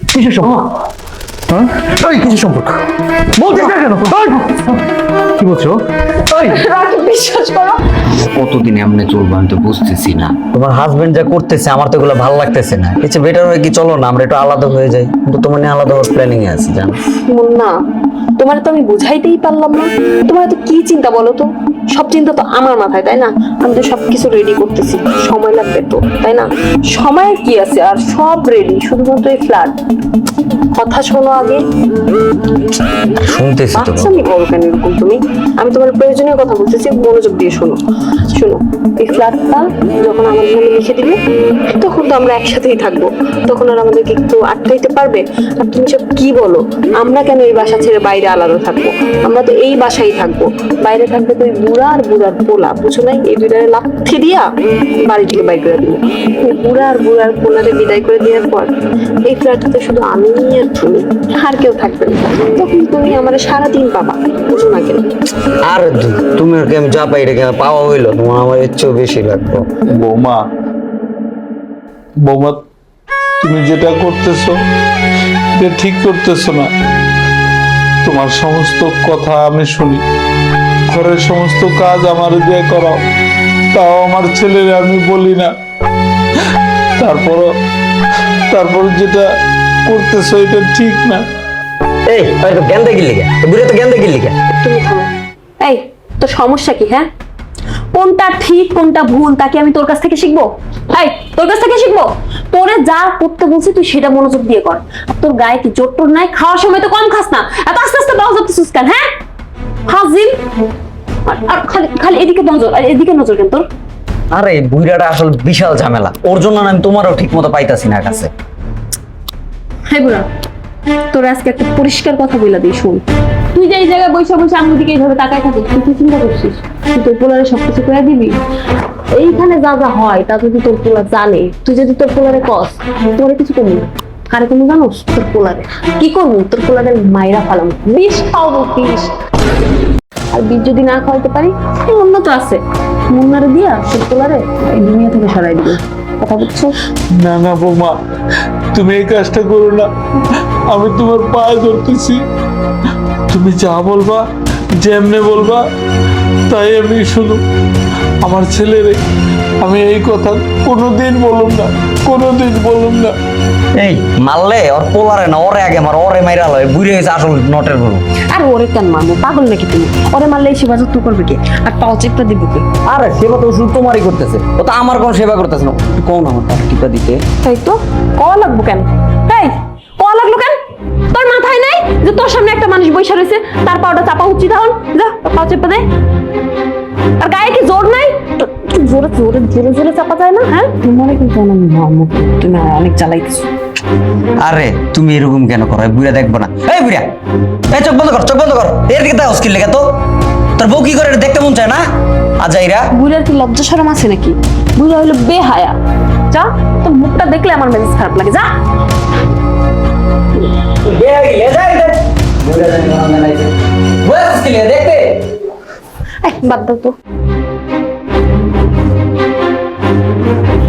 কিসের সম্পর্ক হ্যাঁ এই কিসের সম্পর্ক? বলছিস না কেন? কি বলছো? এই! রাকিব বিশ্বাস করো। কতদিন এমনি চলবো আমি তো বুঝতেছি না? তোমার হাজবেন্ড যা করতেছে আমার তো এগুলো ভালো লাগতেছে না। এসে বেটার হয় কি চলো না আমরা একটু আলাদা হয়ে যাই। কিন্তু তোমার নিয়ে আলাদা হওয়ার প্ল্যানিং এ আছে জানো। মুন্না তোমার তো আমি বুঝাইতেই পারলাম না। তোমার তো কি চিন্তা বলো তো? সব চিন্তা তো আমার মাথায় তাই না? আমি তো সবকিছু রেডি করতেছি। সময় লাগবে তো তাই না? সময়ের কি আছে আর সব রেডি শুধুমাত্র এই ফ্ল্যাট কথা শোনো আগে। শুনতেছি তো বাচ্চা নিয়ে বলো কেন এরকম তুমি। আমি তোমার প্রয়োজনীয় কথা বলতেছি মনোযোগ দিয়ে শোনো। শোনো এই ফ্ল্যাটটা যখন আমাদের নামে লিখে দিবে তখন তো আমরা একসাথেই থাকব। তখন আর আমাদেরকে একটু আটকাইতে পারবে? আর তুমি সব কি বলো? আমরা কেন এই বাসা ছেড়ে বাইরে আলাদা থাকব? আমরা তো এই বাসায় থাকব। বাইরে থাকবে তো ওই বুড়া আর বুড়ার পোলা বুঝো নাই? এই দুইটারে লাথি দিয়া বাড়ি থেকে বাই করে দিবে। বুড়া আর বুড়ার পোলারে বিদায় করে দেওয়ার পর এই ফ্ল্যাটটাতে শুধু আমি আর আর কেউ থাকবে না। তখন তুমি আমার সারাদিন পাবা বুঝো না কেন। আর তুমি আর আমি যা পাই এটা পাওয়া হইল? তোমার আমার বেশি লাগবে। বৌমা বৌমা তুমি যেটা করতেছো এটা ঠিক করতেছো না। তোমার সমস্ত কথা আমি শুনি। ঘরের সমস্ত কাজ আমার দিয়ে করাও। তাও আমার ছেলের আমি বলি না। তারপরও তারপর যেটা করতেছো এটা ঠিক না। এই ওই তো গেন্দে গিলি গে বুড়ে তো গেন্দে গিলি গে তুমি থামো। এই তোর সমস্যা কি হ্যাঁ? কোনটা ঠিক কোনটা ভুল তাকে আমি তোর কাছ থেকে শিখব? এই তোর কাছ থেকে শিখব? তোরে যা করতে বলছি তুই সেটা মনোযোগ দিয়ে কর। আর তোর গায়ে কি জোর টোর নাই? খাওয়ার সময় তো কম খাস না। এত আস্তে আস্তে বাউজ করতেছিস কেন হ্যাঁ? হাজিম! আর- আর খালি খালি এদিকে নজর আর এদিকে নজর কেন তোর? আরে বুইড়াটা আসলে বিশাল ঝামেলা। ওর জন্য না আমি তোমারও ঠিক মতো পাইতাছি না কাছে। হ্যাঁ বুড়া, তোর আজকে একটা পরিষ্কার কথা বলে দিই, শুন। তুই যে এই জায়গায় বসে বসে আমার দিকে এইভাবে তুই কি চিন্তা করছিস? তুই তোর পোলারে করে দিবি? এইখানে যা যা হয়, তা যদি তোর পোলা জানে, তুই যদি তোর পোলারে কস, তোরে কিছু না। কারে জানোস? তোর পোলারে। কি করব? তোর পোলারে মাইরা ফালাম। বিষ খাওয়াবো, বিষ। আর বিষ যদি না খাওয়াতে পারি অন্য তো আছে। মুন্নারে দিয়া তোর পোলারে এই দুনিয়া থেকে সরাই দিবে। কথা বুঝছ না না, বৌমা, তুমি এই কাজটা করো না। আমি তোমার পায়ে ধরতেছি। তুমি যা বলবা যেমনে বলবা তাই আমি শুনো আমার ছেলেরে আমি এই কথা কোনোদিন বলুম না কোনোদিন বলুম না। এই মারলে ওর পোলারে না ওরে আগে মার ওরে মাইরা লয় বুড়ে হয়েছে আসল নটের গরু। আর ওরে কেন মারবো? পাগল নাকি তুমি? ওরে মারলে এই সেবা যত্ন করবে কে? আর পাও চেপটা দিবে কে? আরে সেবা তো শুধু তোমারই করতেছে। ও তো আমার কোনো সেবা করতেছে না। একটু কও না আমার টাকা টিপা দিতে। তাই তো? কওয়া লাগবো কেন? যে তোর সামনে একটা মানুষ বসে রয়েছে তার পাওটা চাপা উচিত হন। যা পাও চেপে দে। আর গায়ে কি জোর নাই? জোরে জোরে জোরে জোরে চাপা যায় না হ্যাঁ? তোমার কিন্তু তুমি অনেক জ্বালাইতেছো। আরে তুমি এরকম কেন করো? বুড়া দেখব না। এই বুড়া! এই চোখ বন্ধ কর চোখ বন্ধ কর। এর দিকে তাও স্কিল লেগে তো। তোর বউ কি করে এটা দেখতে মন চায় না? আজাইরা বুড়ার কি লজ্জা সরম আছে নাকি? বুড়া হলো বেহায়া। যা তোর মুখটা দেখলে আমার মেজাজ খারাপ লাগে। যা! দেখতে বাদ দাও তো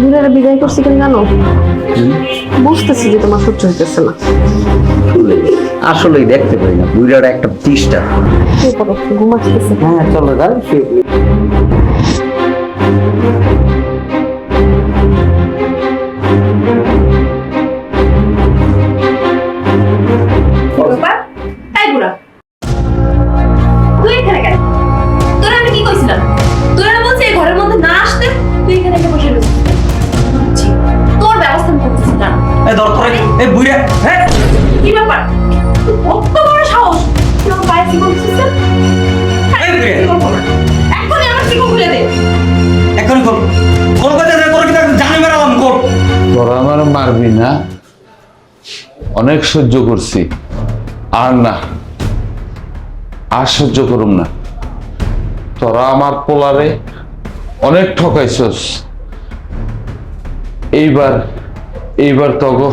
বুড়ারা বিদায় করছি কেন জানো বুঝতেছি যে তোমার সহ্য হইতেছে না আসলেই দেখতে পাই না বুড়াটা একটা শুয়ে পড়ো হ্যাঁ চলো যাও কত বড় সাহস? তুই আমার পায়ে জীবন দিচ্ছিস না? হ্যাঁ, এই বুড়ি। জীবন করো। এখনই আমার জীবন খুলে দে। এখনই কর কোন কথা তোর কি জানি বেড়ালাম কর তোরা আমার মারবি না। অনেক সহ্য করছি। আর না। আর সহ্য করুম না। তোরা আমার পোলারে অনেক ঠকাইছস। এইবার এইবার তগ।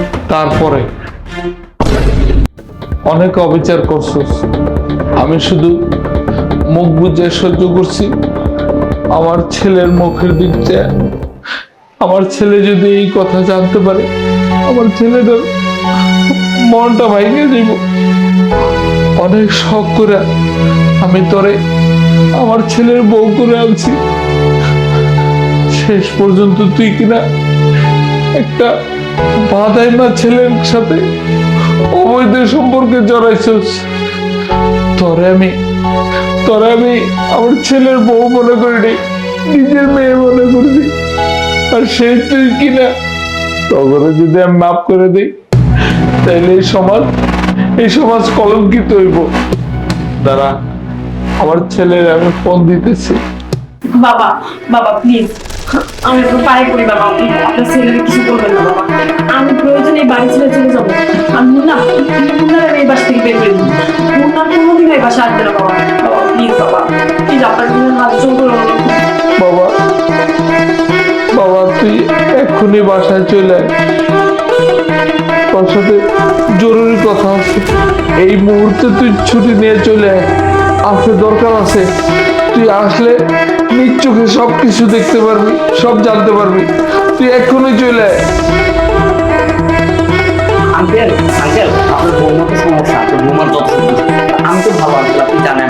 তারপরে। অনেক অবিচার করছিস আমি শুধু মুখ বুঝে সহ্য করছি। আমার ছেলের মুখের দিক। আমার ছেলে যদি এই কথা জানতে পারে, আমার ছেলেটার মনটা ভাঙে দিব। অনেক শখ করে আমি তরে আমার ছেলের বউ করে আনছি। শেষ পর্যন্ত তুই কিনা একটা বাদাইমা ছেলের সাথে অবৈধ সম্পর্কে জড়াইছস তোরে আমি তোরে আমি আমার ছেলের বউ মনে করিনি, নিজের মেয়ে মনে করছি আর সে তুই কিনা? তখন যদি আমি মাফ করে দিই, তাইলে এই সমাজ এই সমাজ কলঙ্কিত হইব। দাঁড়া, আমার ছেলের আমি ফোন দিতেছি। বাবা বাবা প্লিজ আমি পায়ে বাবা আপনার ছেলের কিছু করবেন না বাবা। আমি প্রয়োজনে এই বাড়ি ছেড়ে চলে যাব। আমি না মুন্নার আমি এই থেকে বের মুন্নার কোনোদিন এই বাসা আসবে না বাবা। বাবা প্লিজ বাবা প্লিজ আপনার হাত বাবা বাবা, তুই এক্ষুনি বাসায় চলে তোর সাথে জরুরি কথা আছে। এই মুহূর্তে তুই ছুটি নিয়ে চলে আসতে দরকার আছে। তুই আসলে নিজ চোখে সব কিছু দেখতে পারবি, সব জানতে পারবি। তুই এক্ষুনি চলে আঙ্কেল আপনার বৌমার সমস্যা আছে বৌমার যত আমি তো ভালো আছি, আপনি জানেন।